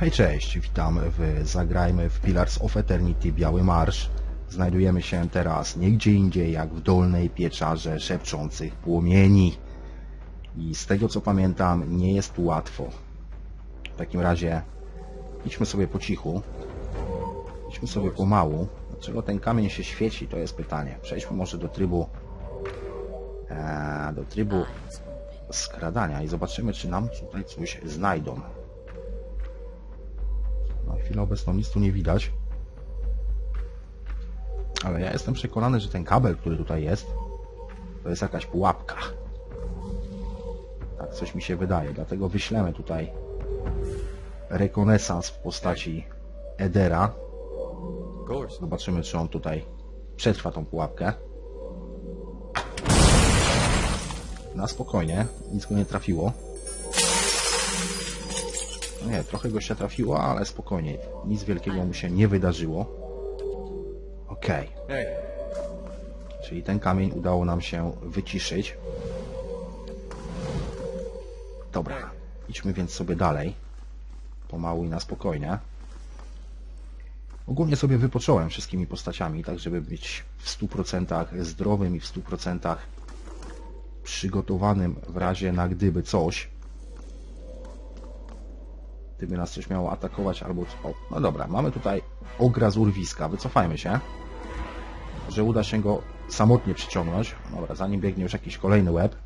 Hej, cześć, witam w Zagrajmy w Pillars of Eternity Biały Marsz. Znajdujemy się teraz nie gdzie indziej jak w dolnej pieczarze szepczących płomieni. I z tego co pamiętam, nie jest tu łatwo. W takim razie idźmy sobie po cichu. Idźmy sobie pomału. Dlaczego ten kamień się świeci, to jest pytanie. Przejdźmy może do trybu e, do trybu skradania i zobaczymy, czy nam tutaj coś znajdą. Na chwilę obecną nic tu nie widać. Ale ja jestem przekonany, że ten kabel, który tutaj jest, to jest jakaś pułapka. Tak coś mi się wydaje. Dlatego wyślemy tutaj rekonesans w postaci Edera. Zobaczymy, czy on tutaj przetrwa tą pułapkę. Na spokojnie, nic go nie trafiło. Nie, trochę go się trafiło, ale spokojnie. Nic wielkiego mu się nie wydarzyło. Okej. Hey, Czyli ten kamień udało nam się wyciszyć. Dobra, idźmy więc sobie dalej. Pomału i na spokojnie. Ogólnie sobie wypocząłem wszystkimi postaciami, tak żeby być w 100% zdrowym i w 100% przygotowanym w razie na gdyby coś. Gdyby nas coś miało atakować albo... O, no dobra, mamy tutaj ogra z urwiska. Wycofajmy się że uda się go samotnie przyciągnąć. Dobra, zanim biegnie już jakiś kolejny łeb.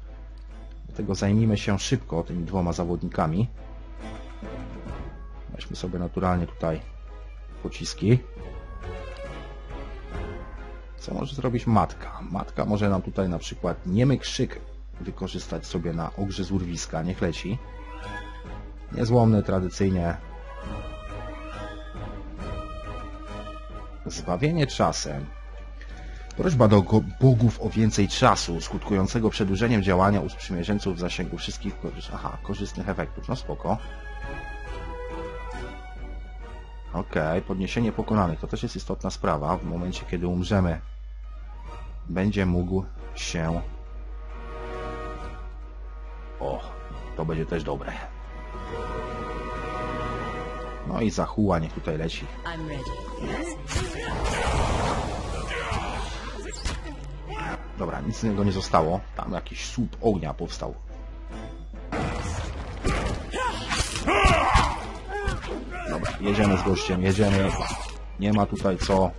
Dlatego zajmijmy się szybko tymi dwoma zawodnikami. Weźmy sobie naturalnie tutaj pociski. Co może zrobić matka? Matka może nam tutaj na przykład niemy krzyk wykorzystać sobie na ogrze z urwiska. Niech leci. Niezłomny tradycyjnie. Zbawienie czasem. Prośba do bogów o więcej czasu, skutkującego przedłużeniem działania u sprzymierzeńców w zasięgu wszystkich aha, korzystnych efektów. No spoko. Okej, podniesienie pokonanych. To też jest istotna sprawa. W momencie, kiedy umrzemy, będzie mógł się... O, to będzie też dobre. No i zachuła niech tutaj leci. Dobra, nic z niego nie zostało. Tam jakiś słup ognia powstał. Dobra, jedziemy z gościem, jedziemy. Nie ma tutaj co.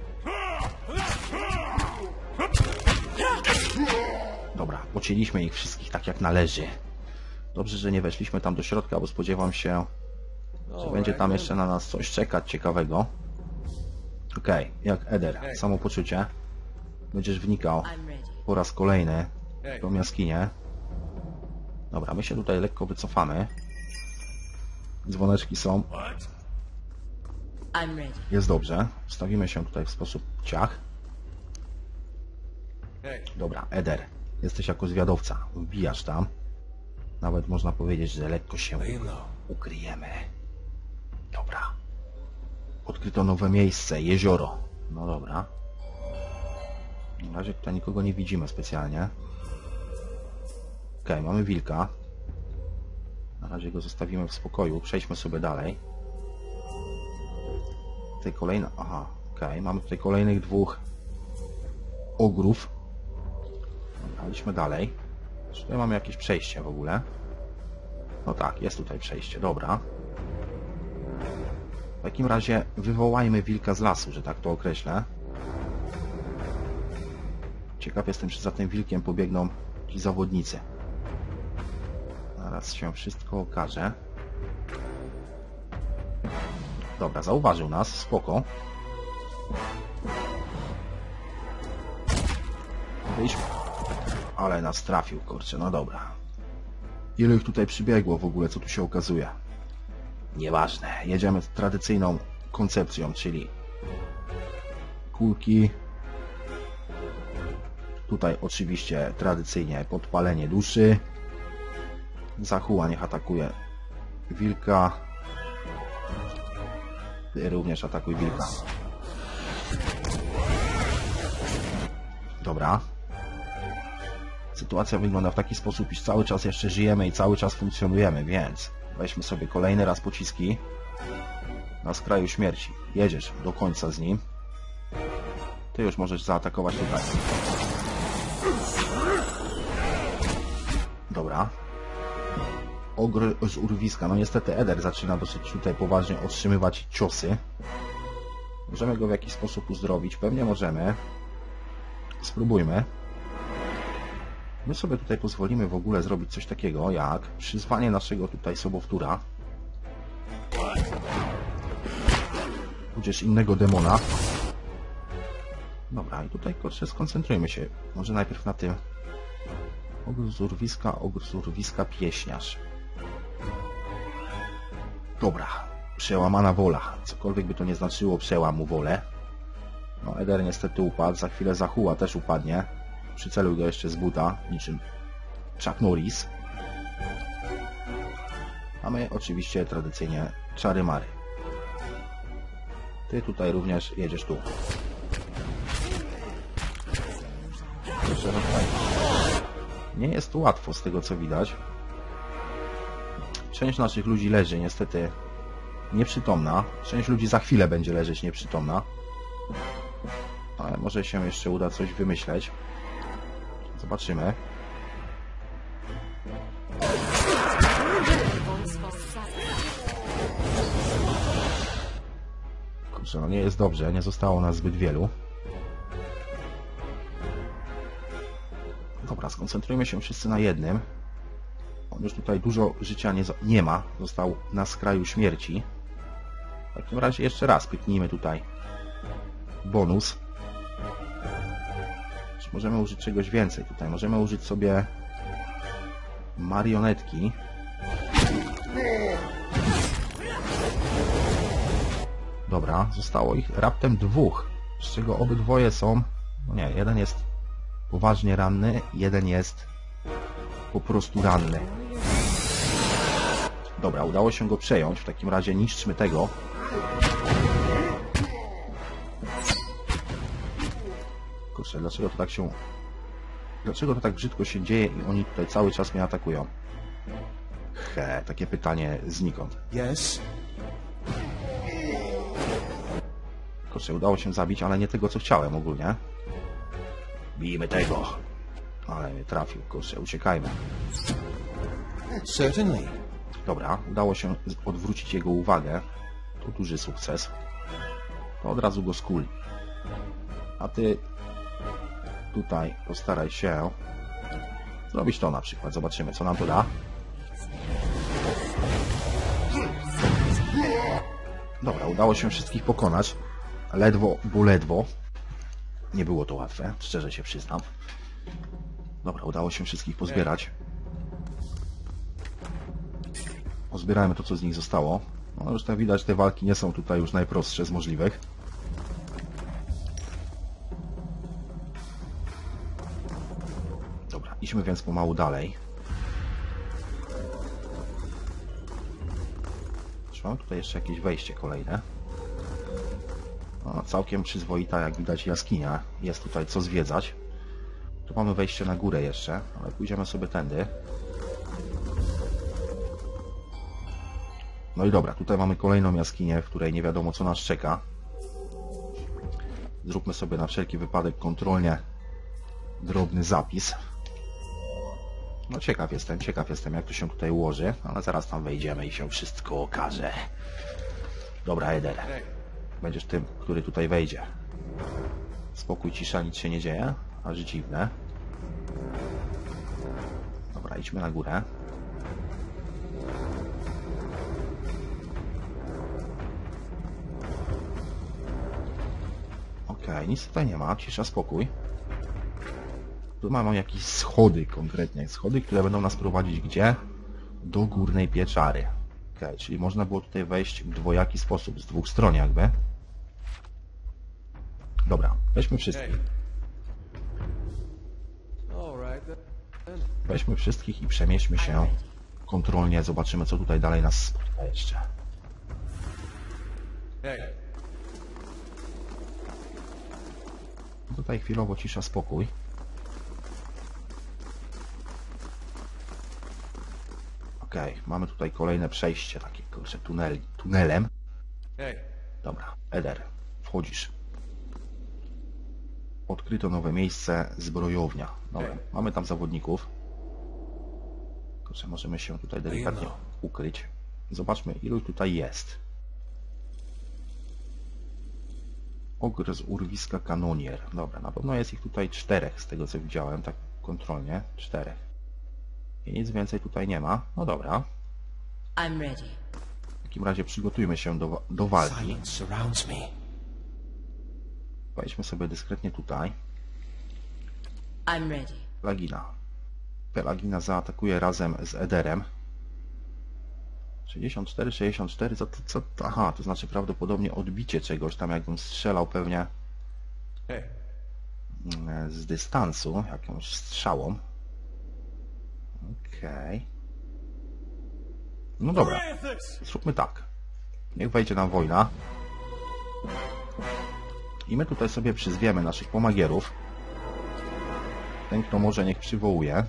Dobra, pocięliśmy ich wszystkich tak jak należy. Dobrze, że nie weszliśmy tam do środka, bo spodziewam się, że będzie tam jeszcze na nas coś czekać ciekawego. Okej, jak Eder, samopoczucie. Będziesz wnikał po raz kolejny w tą jaskinię. Dobra, my się tutaj lekko wycofamy. Dzwoneczki są. Jest dobrze. Stawimy się tutaj w sposób ciach. Dobra, Eder. Jesteś jako zwiadowca. Wbijasz tam. Nawet można powiedzieć, że lekko się ukryjemy. Dobra. Odkryto nowe miejsce. Jezioro. No dobra. Na razie tutaj nikogo nie widzimy specjalnie. Okej, mamy wilka. Na razie go zostawimy w spokoju. Przejdźmy sobie dalej. Tutaj kolejna... Aha, okej. Mamy tutaj kolejnych dwóch ogrów. Idźmy dalej. Czy tutaj mamy jakieś przejście w ogóle? No tak, jest tutaj przejście, dobra. W takim razie wywołajmy wilka z lasu, że tak to określę. Ciekaw jestem, czy za tym wilkiem pobiegną ci zawodnicy. Zaraz się wszystko okaże. Dobra, zauważył nas, spoko. Wyjdźmy. Ale nas trafił, kurczę, no dobra. Ilu ich tutaj przybiegło w ogóle, co tu się okazuje? Nieważne, jedziemy z tradycyjną koncepcją, czyli kulki. Tutaj oczywiście tradycyjnie podpalenie duszy. Zachuła niech atakuje wilka. Ty również atakuj wilka. Dobra. Sytuacja wygląda w taki sposób, iż cały czas jeszcze żyjemy i cały czas funkcjonujemy, więc weźmy sobie kolejny raz pociski. Na skraju śmierci. Jedziesz do końca z nim. Ty już możesz zaatakować tutaj. Dobra. Ogr z urwiska. No niestety Eder zaczyna dosyć tutaj poważnie otrzymywać ciosy. Możemy go w jakiś sposób uzdrowić? Pewnie możemy. Spróbujmy. My sobie tutaj pozwolimy w ogóle zrobić coś takiego jak przyzwanie naszego tutaj sobowtóra. Tudzież innego demona. Dobra, i tutaj kurczę skoncentrujmy się. Może najpierw na tym ogr z urwiska, ogr z urwiska, pieśniarz. Dobra, przełamana wola. Cokolwiek by to nie znaczyło, przełamu wolę. No, Eder niestety upadł, za chwilę Zachuła też upadnie. Przyceluj go jeszcze z buta, niczym Chuck Norris. A my oczywiście tradycyjnie czary mary. Ty tutaj również jedziesz tu. Nie jest łatwo z tego co widać. Część naszych ludzi leży niestety nieprzytomna. Część ludzi za chwilę będzie leżeć nieprzytomna. Ale może się jeszcze uda coś wymyśleć. Zobaczymy. Kurczę, no nie jest dobrze, nie zostało nas zbyt wielu. Dobra, skoncentrujmy się wszyscy na jednym. On już tutaj dużo życia nie, nie ma. Został na skraju śmierci. W takim razie jeszcze raz pyknijmy tutaj bonus. Możemy użyć czegoś więcej tutaj? Możemy użyć sobie marionetki. Dobra, zostało ich raptem dwóch, z czego obydwoje są... No nie, jeden jest poważnie ranny, jeden jest po prostu ranny. Dobra, udało się go przejąć, w takim razie niszczmy tego. Dlaczego to tak się... Dlaczego to tak brzydko się dzieje i oni tutaj cały czas mnie atakują? He, takie pytanie znikąd. Yes? Kurczę, udało się zabić, ale nie tego, co chciałem ogólnie. Bijmy tego. Ale mnie trafił, kurczę, uciekajmy. Certainly. Dobra, udało się odwrócić jego uwagę. To duży sukces. To od razu go skuli. A ty tutaj postaraj się zrobić to na przykład. Zobaczymy, co nam to da. Dobra, udało się wszystkich pokonać. Ledwo, bo ledwo. Nie było to łatwe, szczerze się przyznam. Dobra, udało się wszystkich pozbierać. Pozbierajmy to, co z nich zostało. No już tak widać, te walki nie są tutaj już najprostsze z możliwych. Idźmy więc pomału dalej. Czy mam tutaj jeszcze jakieś wejście kolejne? No, całkiem przyzwoita, jak widać, jaskinia. Jest tutaj co zwiedzać. Tu mamy wejście na górę jeszcze, ale pójdziemy sobie tędy. No i dobra, tutaj mamy kolejną jaskinię, w której nie wiadomo co nas czeka. Zróbmy sobie na wszelki wypadek kontrolnie drobny zapis. No ciekaw jestem, ciekaw jestem jak to się tutaj ułoży, ale zaraz tam wejdziemy i się wszystko okaże. Dobra, Eder. Będziesz tym, który tutaj wejdzie. Spokój, cisza, nic się nie dzieje. Aż dziwne. Dobra, idźmy na górę. Okej, nic tutaj nie ma, cisza, spokój. Tu mamy jakieś schody konkretnie, schody, które będą nas prowadzić gdzie? Do górnej pieczary. Okej, czyli można było tutaj wejść w dwojaki sposób, z dwóch stron jakby. Dobra, weźmy wszystkich. Weźmy wszystkich i przemieśćmy się kontrolnie, zobaczymy co tutaj dalej nas spotka jeszcze. Tutaj chwilowo cisza, spokój. Okej, mamy tutaj kolejne przejście takie, kurczę, tunel, tunelem. Dobra, Eder, wchodzisz. Odkryto nowe miejsce, zbrojownia. Dobra, mamy tam zawodników. Kurczę, możemy się tutaj delikatnie ukryć. Zobaczmy, ilu tutaj jest. Ogr z urwiska kanonier. Dobra, na pewno jest ich tutaj czterech, z tego co widziałem, tak kontrolnie. Czterech. I nic więcej tutaj nie ma. No dobra. I'm ready. W takim razie przygotujmy się do, do walki. Wejdźmy sobie dyskretnie tutaj. I'm ready. Pelagina. Pelagina zaatakuje razem z Ederem. 64, 64, co, to- co, aha, to znaczy prawdopodobnie odbicie czegoś, tam jakbym strzelał pewnie hey, mm, z dystansu, jakąś strzałą. Okej. No dobra, zróbmy tak. Niech wejdzie nam wojna. I my tutaj sobie przyzwiemy naszych pomagierów. Ten, kto może, niech przywołuje.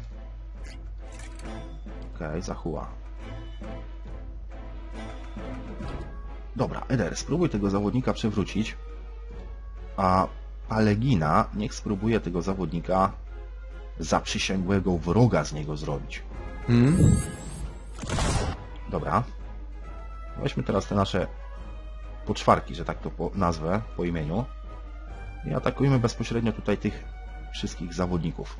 Okej, Zachua. Dobra, Eder, spróbuj tego zawodnika przewrócić. A Palegina niech spróbuje tego zawodnika zaprzysięgłego wroga z niego zrobić. Dobra. Weźmy teraz te nasze poczwarki, że tak to po, nazwę po imieniu. I atakujmy bezpośrednio tutaj tych wszystkich zawodników.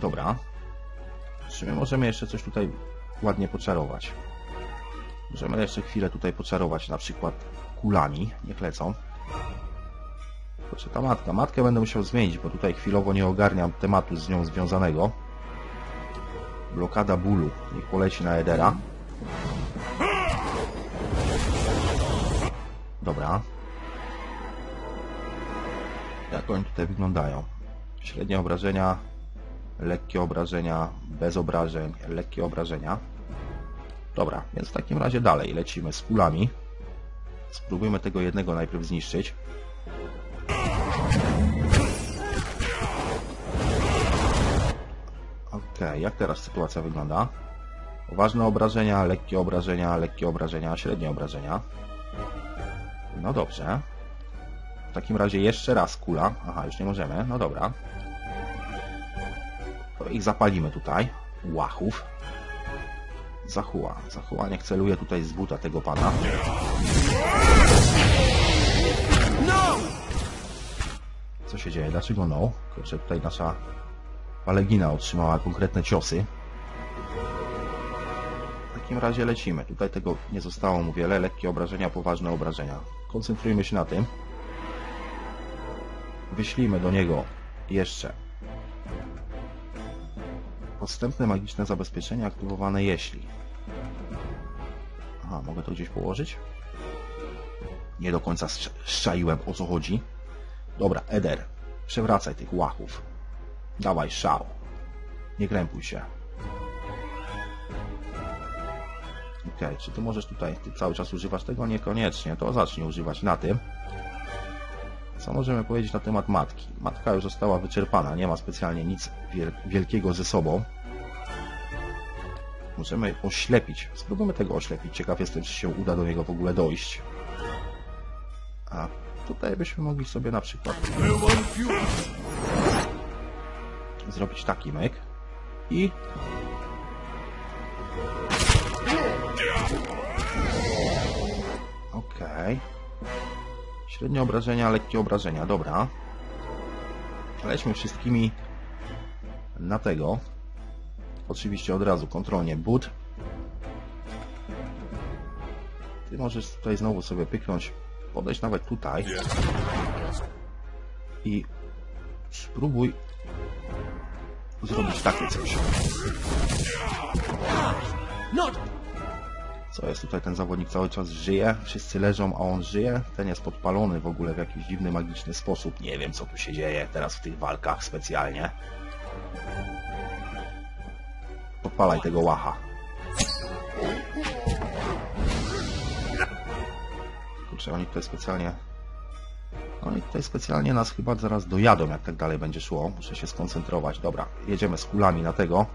Dobra. Czy my możemy jeszcze coś tutaj ładnie poczarować? Możemy jeszcze chwilę tutaj poczarować na przykład kulami. Niech lecą. Proszę, ta matka. Matkę będę musiał zmienić, bo tutaj chwilowo nie ogarniam tematu z nią związanego. Blokada bólu. Niech poleci na Edera. Dobra. Jak oni tutaj wyglądają? Średnie obrażenia, lekkie obrażenia, bez obrażeń, lekkie obrażenia. Dobra, więc w takim razie dalej lecimy z kulami. Spróbujmy tego jednego najpierw zniszczyć. Okej, jak teraz sytuacja wygląda? Poważne obrażenia, lekkie obrażenia, lekkie obrażenia, średnie obrażenia. No dobrze. W takim razie jeszcze raz kula. Aha, już nie możemy. No dobra. To ich zapalimy tutaj. Łachów. Zachua. Zachua niech celuje tutaj z buta tego pana. Co się dzieje? Dlaczego no? Kurczę, tutaj nasza Palegina otrzymała konkretne ciosy. W takim razie lecimy. Tutaj tego nie zostało mu wiele. Lekkie obrażenia, poważne obrażenia. Koncentrujmy się na tym. Wyślijmy do niego jeszcze podstępne magiczne zabezpieczenie aktywowane jeśli. Aha, mogę to gdzieś położyć? Nie do końca szczaiłem o co chodzi. Dobra, Eder, przewracaj tych łachów. Dawaj szał. Nie krępuj się. Okej, czy ty możesz tutaj, ty cały czas używasz tego? Niekoniecznie, to zacznij używać na tym. Co możemy powiedzieć na temat matki? Matka już została wyczerpana, nie ma specjalnie nic wiel- wielkiego ze sobą. Możemy oślepić. Spróbujmy tego oślepić. Ciekaw jestem, czy się uda do niego w ogóle dojść. A tutaj byśmy mogli sobie na przykład zrobić taki myk i Okej. Średnie obrażenia, lekkie obrażenia, dobra. Lećmy wszystkimi na tego. Oczywiście od razu kontrolnie but. Ty możesz tutaj znowu sobie pyknąć, podejść nawet tutaj. I spróbuj zrobić takie coś. Co jest tutaj? Ten zawodnik cały czas żyje, wszyscy leżą, a on żyje. Ten jest podpalony w ogóle w jakiś dziwny, magiczny sposób. Nie wiem, co tu się dzieje teraz w tych walkach specjalnie. Podpalaj tego łacha. Kurczę, oni tutaj specjalnie... Oni tutaj specjalnie nas chyba zaraz dojadą, jak tak dalej będzie szło. Muszę się skoncentrować. Dobra, jedziemy z kulami na tego.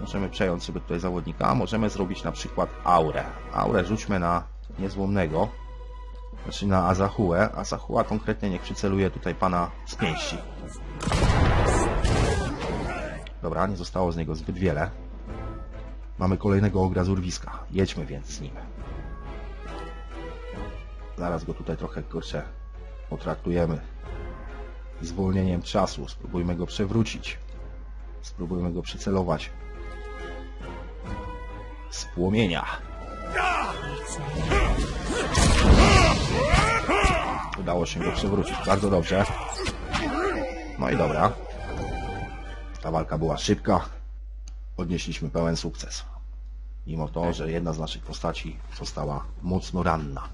Możemy przejąć sobie tutaj zawodnika, możemy zrobić na przykład aurę. Aurę rzućmy na niezłomnego, znaczy na Azahuę. Azahua konkretnie niech przyceluje tutaj pana z pięści. Dobra, nie zostało z niego zbyt wiele. Mamy kolejnego ogra z urwiska. Jedźmy więc z nim. Zaraz go tutaj trochę, kurczę, potraktujemy zwolnieniem czasu. Spróbujmy go przewrócić. Spróbujmy go przycelować. Z płomienia. Udało się go przewrócić. Bardzo dobrze. No i dobra. Ta walka była szybka. Odnieśliśmy pełen sukces. Mimo to, że jedna z naszych postaci została mocno ranna.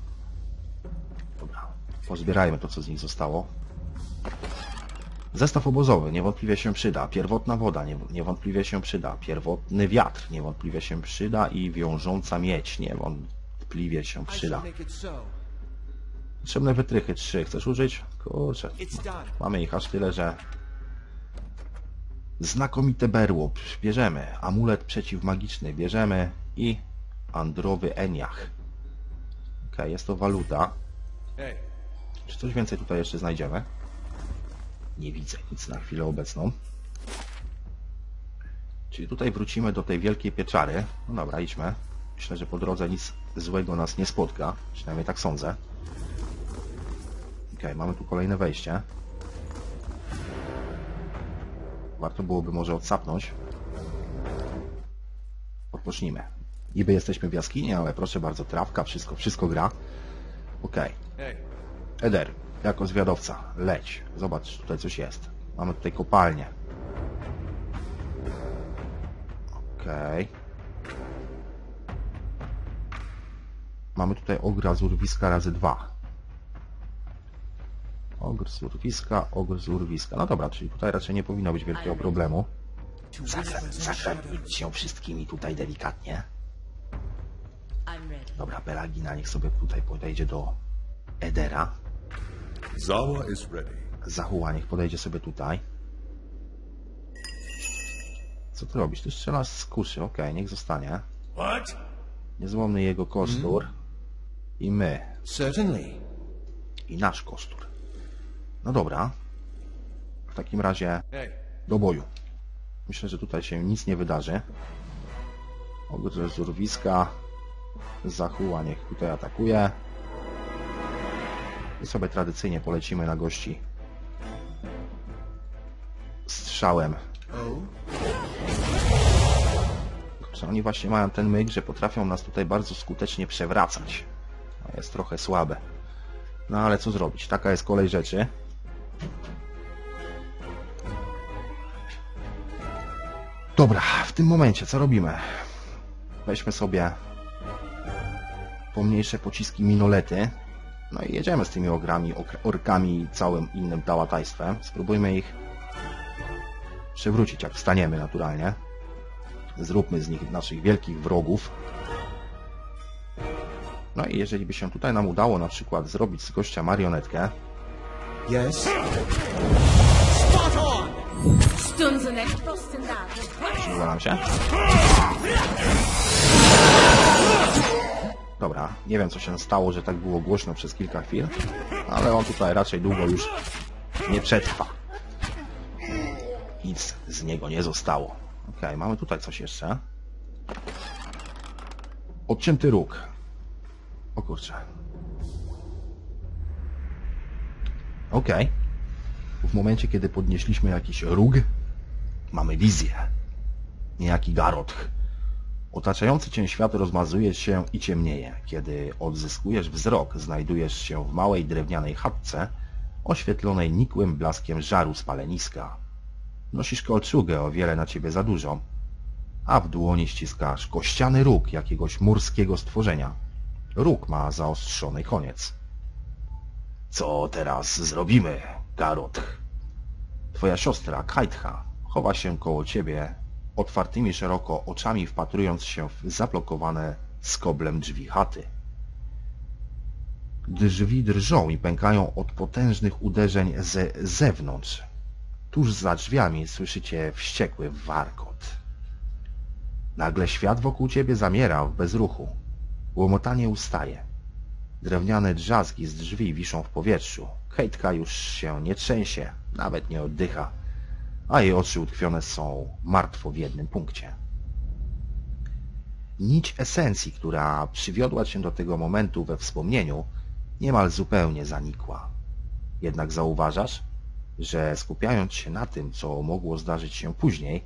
Pozbierajmy to, co z nich zostało. Zestaw obozowy niewątpliwie się przyda. Pierwotna woda nie- niewątpliwie się przyda. Pierwotny wiatr niewątpliwie się przyda. I wiążąca miedź niewątpliwie się przyda. Potrzebne wytrychy trzy. Chcesz użyć? Kurczę. Mamy ich aż tyle, że... Znakomite berło. Bierzemy. Amulet przeciwmagiczny. Bierzemy. I androwy eniach. Okej, jest to waluta. Czy coś więcej tutaj jeszcze znajdziemy? Nie widzę nic na chwilę obecną. Czyli tutaj wrócimy do tej wielkiej pieczary. No dobra, idźmy. Myślę, że po drodze nic złego nas nie spotka. Przynajmniej tak sądzę. Okej, mamy tu kolejne wejście. Warto byłoby może odsapnąć. Odpocznijmy. Niby jesteśmy w jaskini, ale proszę bardzo, trawka, wszystko, wszystko gra. Hey. Eder, jako zwiadowca, leć. Zobacz, tutaj coś jest. Mamy tutaj kopalnię. Okej. Mamy tutaj ogra z urwiska razy dwa. Ogr z urwiska, ogr z urwiska. No dobra, czyli tutaj raczej nie powinno być wielkiego problemu. Zakradnijcie się wszystkimi tutaj delikatnie. Dobra, Pelagina niech sobie tutaj podejdzie do Edera. Zawa is ready. Zahuła niech podejdzie sobie tutaj. Co ty robisz? Ty strzelasz z kuszy, okej, niech zostanie. What? Niezłomny jego kostur. I my. Certainly. I nasz kostur. No dobra. W takim razie Hey, do boju. Myślę, że tutaj się nic nie wydarzy. Ogr z urwiska. Zahuła niech tutaj atakuje. I sobie tradycyjnie polecimy na gości. Strzałem. Kurczę, oni właśnie mają ten myk, że potrafią nas tutaj bardzo skutecznie przewracać. Jest trochę słabe. No ale co zrobić? Taka jest kolej rzeczy. Dobra, w tym momencie co robimy? Weźmy sobie pomniejsze pociski minolety. No i jedziemy z tymi ogrami, orkami i całym innym dałatajstwem. Spróbujmy ich przewrócić, jak wstaniemy naturalnie. Zróbmy z nich naszych wielkich wrogów. No i jeżeli by się tutaj nam udało na przykład zrobić z gościa marionetkę, yes. Uda nam się? Dobra, nie wiem co się stało, że tak było głośno przez kilka chwil, ale on tutaj raczej długo już nie przetrwa. Nic z niego nie zostało. Okej, mamy tutaj coś jeszcze. Odcięty róg. O kurczę. Okej. W momencie, kiedy podnieśliśmy jakiś róg, mamy wizję. Niejaki Garotch. Otaczający cię świat rozmazuje się i ciemnieje. Kiedy odzyskujesz wzrok, znajdujesz się w małej drewnianej chatce, oświetlonej nikłym blaskiem żaru spaleniska. Nosisz kolczugę o wiele na ciebie za dużo, a w dłoni ściskasz kościany róg jakiegoś murskiego stworzenia. Róg ma zaostrzony koniec. Co teraz zrobimy, Garotch? Twoja siostra, Kaitha, chowa się koło ciebie, otwartymi szeroko oczami wpatrując się w zablokowane skoblem drzwi chaty. Drzwi drżą i pękają od potężnych uderzeń ze zewnątrz. Tuż za drzwiami słyszycie wściekły warkot. Nagle świat wokół ciebie zamiera w bezruchu. Łomotanie ustaje. Drewniane drzazgi z drzwi wiszą w powietrzu. Hejtka już się nie trzęsie, nawet nie oddycha, a jej oczy utkwione są martwo w jednym punkcie. Nić esencji, która przywiodła cię do tego momentu we wspomnieniu, niemal zupełnie zanikła. Jednak zauważasz, że skupiając się na tym, co mogło zdarzyć się później,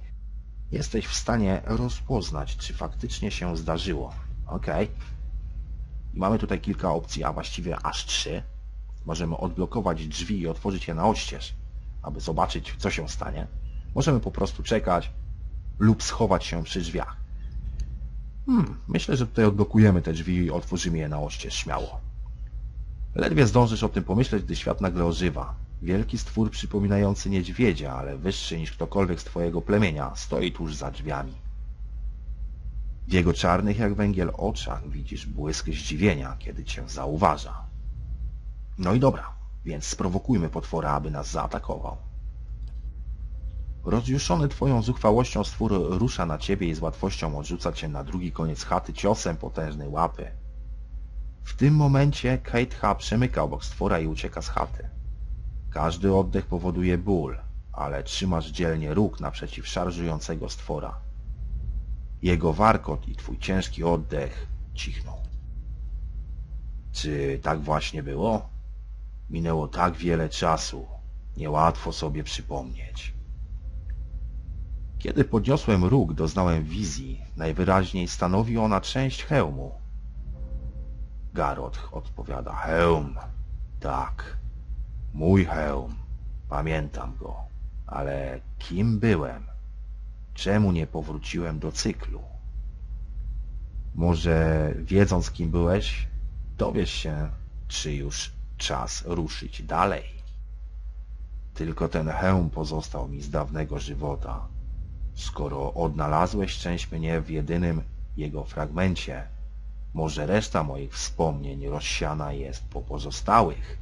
jesteś w stanie rozpoznać, czy faktycznie się zdarzyło. Ok. I mamy tutaj kilka opcji, a właściwie aż trzy. Możemy odblokować drzwi i otworzyć je na oścież, aby zobaczyć, co się stanie. Możemy po prostu czekać lub schować się przy drzwiach. Hmm, myślę, że tutaj odblokujemy te drzwi i otworzymy je na oścież śmiało. Ledwie zdążysz o tym pomyśleć, gdy świat nagle ożywa. Wielki stwór przypominający niedźwiedzia, ale wyższy niż ktokolwiek z twojego plemienia, stoi tuż za drzwiami. W jego czarnych jak węgiel oczach widzisz błysk zdziwienia, kiedy cię zauważa. No i dobra, więc sprowokujmy potwora, aby nas zaatakował. Rozjuszony twoją zuchwałością stwór rusza na ciebie i z łatwością odrzuca cię na drugi koniec chaty ciosem potężnej łapy. W tym momencie Kate H. przemyka obok stwora i ucieka z chaty. Każdy oddech powoduje ból, ale trzymasz dzielnie róg naprzeciw szarżującego stwora. Jego warkot i twój ciężki oddech cichną. Czy tak właśnie było? Minęło tak wiele czasu, niełatwo sobie przypomnieć. Kiedy podniosłem róg, doznałem wizji. Najwyraźniej stanowi ona część hełmu. Garot odpowiada. Hełm. Tak. Mój hełm. Pamiętam go. Ale kim byłem? Czemu nie powróciłem do cyklu? Może wiedząc kim byłeś, dowiesz się, czy już czas ruszyć dalej. Tylko ten hełm pozostał mi z dawnego żywota. Skoro odnalazłeś część mnie w jedynym jego fragmencie, może reszta moich wspomnień rozsiana jest po pozostałych?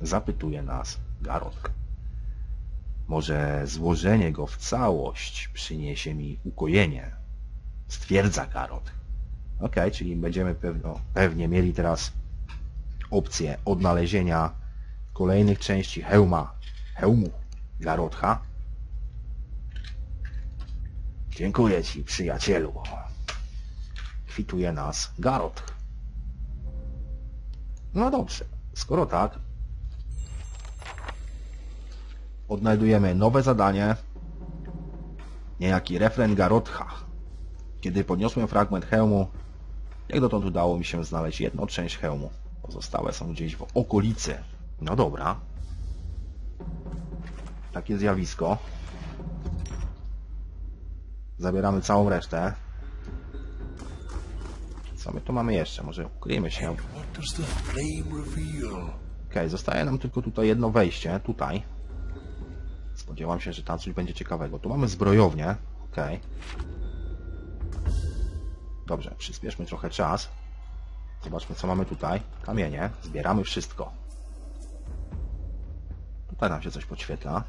Zapytuje nas Garot. Może złożenie go w całość przyniesie mi ukojenie? Stwierdza Garot. Ok, czyli będziemy pewno, pewnie mieli teraz opcję odnalezienia kolejnych części hełma, hełmu Garotha. Dziękuję Ci, przyjacielu. Kwituje nas Garot. No dobrze, skoro tak, odnajdujemy nowe zadanie. Niejaki refren Garotha. Kiedy podniosłem fragment hełmu, jak dotąd udało mi się znaleźć jedną część hełmu. Pozostałe są gdzieś w okolicy. No dobra. Takie zjawisko. Zabieramy całą resztę. Co my tu mamy jeszcze? Może ukryjemy się. Okej, zostaje nam tylko tutaj jedno wejście. Tutaj. Spodziewam się, że tam coś będzie ciekawego. Tu mamy zbrojownię. Okej. Dobrze, przyspieszmy trochę czas. Zobaczmy, co mamy tutaj. Kamienie. Zbieramy wszystko. Tutaj nam się coś podświetla.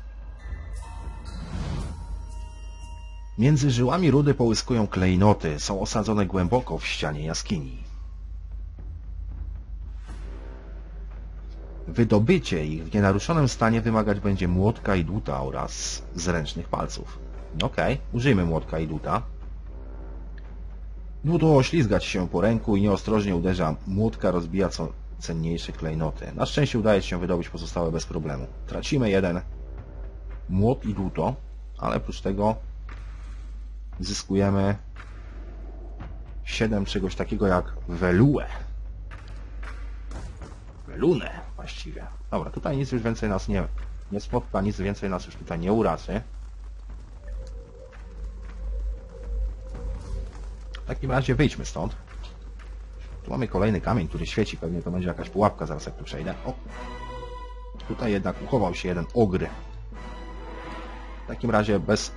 Między żyłami rudy połyskują klejnoty. Są osadzone głęboko w ścianie jaskini. Wydobycie ich w nienaruszonym stanie wymagać będzie młotka i dłuta oraz zręcznych palców. Okej, użyjmy młotka i dłuta. Dłuto oślizgać się po ręku i nieostrożnie uderza. Młotka rozbija co cenniejsze klejnoty. Na szczęście udaje się wydobyć pozostałe bez problemu. Tracimy jeden młot i dłuto, ale oprócz tego zyskujemy 7 czegoś takiego jak welue. Welunę właściwie. Dobra, tutaj nic już więcej nas nie, nie spotka, nic więcej nas już tutaj nie urazy. Takim razie wyjdźmy stąd. Tu mamy kolejny kamień, który świeci. Pewnie to będzie jakaś pułapka, zaraz jak tu przejdę. O! Tutaj jednak uchował się jeden ogry. W takim razie bez,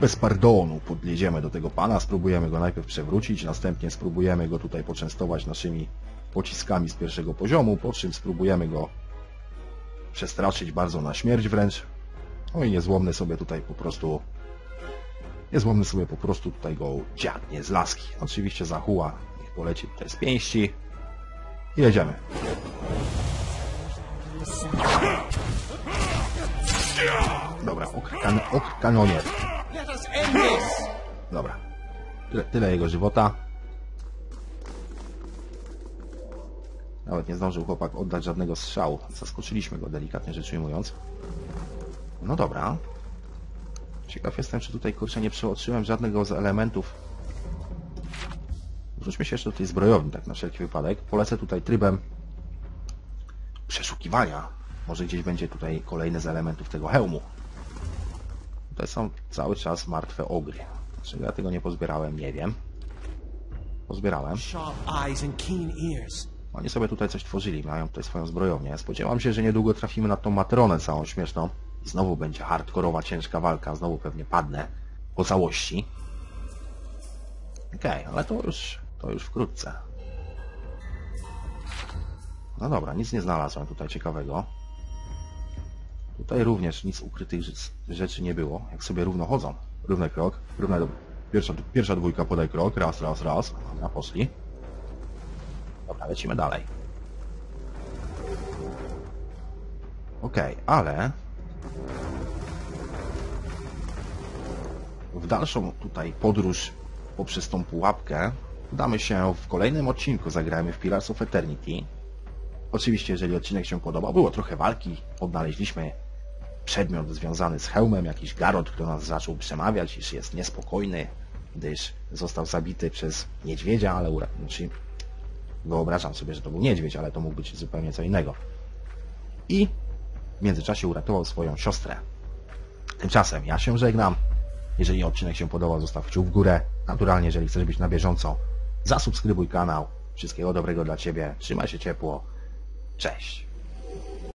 bez pardonu podjedziemy do tego pana, spróbujemy go najpierw przewrócić, następnie spróbujemy go tutaj poczęstować naszymi pociskami z pierwszego poziomu, po czym spróbujemy go przestraszyć bardzo na śmierć wręcz. No i niezłomny sobie tutaj po prostu Niezłomny sobie po prostu tutaj go dziabnie z laski. Oczywiście Zahua niech poleci tutaj z pięści. I jedziemy. Dobra, ok, kan ok kanonie. Let us end this! Dobra. Tyle, tyle jego żywota. Nawet nie zdążył chłopak oddać żadnego strzału. Zaskoczyliśmy go delikatnie rzecz ujmując. No dobra. Ciekaw jestem, czy tutaj kurczę nie przeoczyłem żadnego z elementów. Wróćmy się jeszcze do tej zbrojowni, tak na wszelki wypadek. Polecę tutaj trybem przeszukiwania. Może gdzieś będzie tutaj kolejny z elementów tego hełmu. Tutaj są cały czas martwe ogry. Dlaczego ja tego nie pozbierałem, nie wiem. Pozbierałem. Oni sobie tutaj coś tworzyli, mają tutaj swoją zbrojownię. Spodziewam się, że niedługo trafimy na tą matronę całą śmieszną. Znowu będzie hardkorowa, ciężka walka. Znowu pewnie padnę po całości. Okej, ale to już, to już wkrótce. No dobra, nic nie znalazłem tutaj ciekawego. Tutaj również nic ukrytych rzec- rzeczy nie było. Jak sobie równo chodzą. Równy krok, równa do... Pierwsza, pierwsza dwójka podaj krok, raz, raz, raz. Dobra, poszli. Dobra, lecimy dalej. Okej, ale w dalszą tutaj podróż poprzez tą pułapkę udamy się w kolejnym odcinku. Zagrajmy w Pillars of Eternity. Oczywiście, jeżeli odcinek się podobał, było trochę walki, odnaleźliśmy przedmiot związany z hełmem, jakiś garot, który nas zaczął przemawiać, iż jest niespokojny, gdyż został zabity przez niedźwiedzia, ale ura... znaczy, wyobrażam sobie, że to był niedźwiedź, ale to mógł być zupełnie co innego. I w międzyczasie uratował swoją siostrę. Tymczasem ja się żegnam. Jeżeli odcinek się podobał, zostaw kciuk w górę. Naturalnie, jeżeli chcesz być na bieżąco, zasubskrybuj kanał. Wszystkiego dobrego dla Ciebie. Trzymaj się ciepło. Cześć.